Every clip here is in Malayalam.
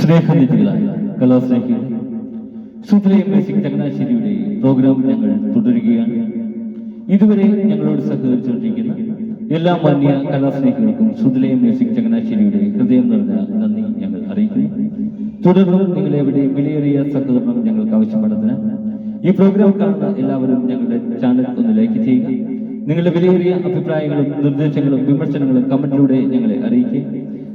സ്നേഹനിധികളായ കലാസ്നേഹികൾ. സുപ്രീം മ്യൂസിക് ചങ്ങനാശ്ശേരിയുടെ പ്രോഗ്രാം ഞങ്ങൾ തുടരുകയാണ്. ഇതുവരെ ഞങ്ങളോട് സഹകരിച്ചുകൊണ്ടിരിക്കുന്ന എല്ലാ മാന്യ കലാസ്നേഹികൾക്കും സുദലയം മ്യൂസിക് ചങ്ങനാശ്ശേരിയുടെ ഹൃദയം നിറഞ്ഞ നന്ദി ഞങ്ങൾ അറിയിക്കുന്നു. തുടർന്നും നിങ്ങൾ എവിടെ വിലയേറിയ സഹകരണം ഞങ്ങൾക്ക് ആവശ്യപ്പെടുന്നതിന് ഈ പ്രോഗ്രാം കാണുന്ന എല്ലാവരും ഞങ്ങളുടെ ചാനൽ ഒന്ന് ലൈക്ക് ചെയ്യുക. നിങ്ങളുടെ വിലയേറിയ അഭിപ്രായങ്ങളും നിർദ്ദേശങ്ങളും വിമർശനങ്ങളും കമന്റിലൂടെ ഞങ്ങളെ അറിയിക്കുക.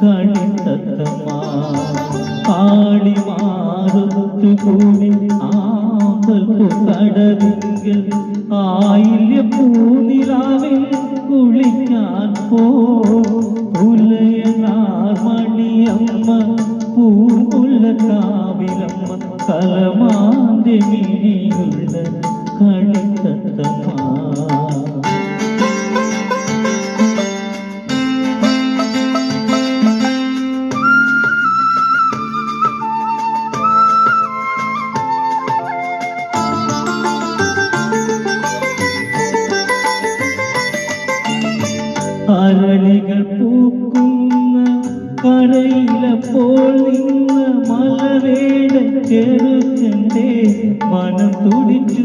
കളിത്തത്തമ്മ ആടി മാറുത്തു കൂടി ആമ്പൽക്കു കടവിങ്കിൽ അരളികൾ പൂക്കുന്ന കരയിലപ്പോൾ നിന്ന് മലവേട ചെറുക്കന്റെ മനം തുടിച്ചു.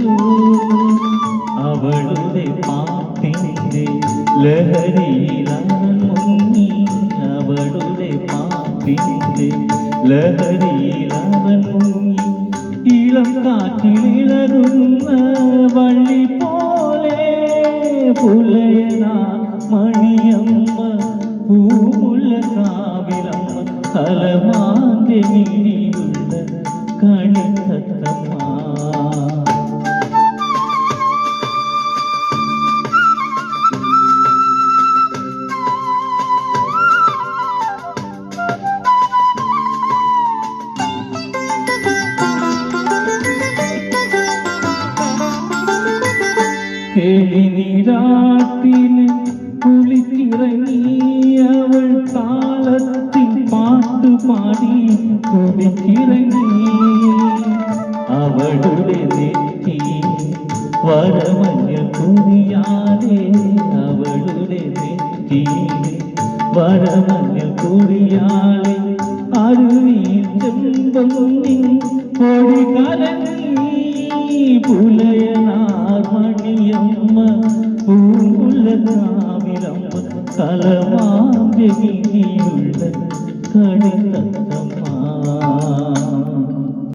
അവളുടെ പാട്ടിന്റെ ലഹരിയിലാണ് മുങ്ങി. അവളുടെ പാട്ടിന്റെ ലഹരിയിലാണ് ഇളം കാറ്റിലിളകുന്ന വള്ളി പോലെ പുലയന മണിയമ്മ പൂമുള്ള കാവിലമ്മ കലമാന്റെ മിഴിയുള്ള കളിത്തത്തമ്മ കിളിനീരാട്ടിന് குளிக்கிறங்கி அவள் தாளத்தில் பாட்டு பாடி குதிக்கிறங்கி அவளுடைய நெற்றி வரமஞ்ச குறியாதே அவளுடைய நெற்றி வரமஞ்ச குறியாளே அருவியில் செம்பொன்னின் கொடி கலங்கி புலையனார் மணியம்மா பூங்குள்ளதான் കലമാന്തിയുള്ള കളിത്തത്തമ്മ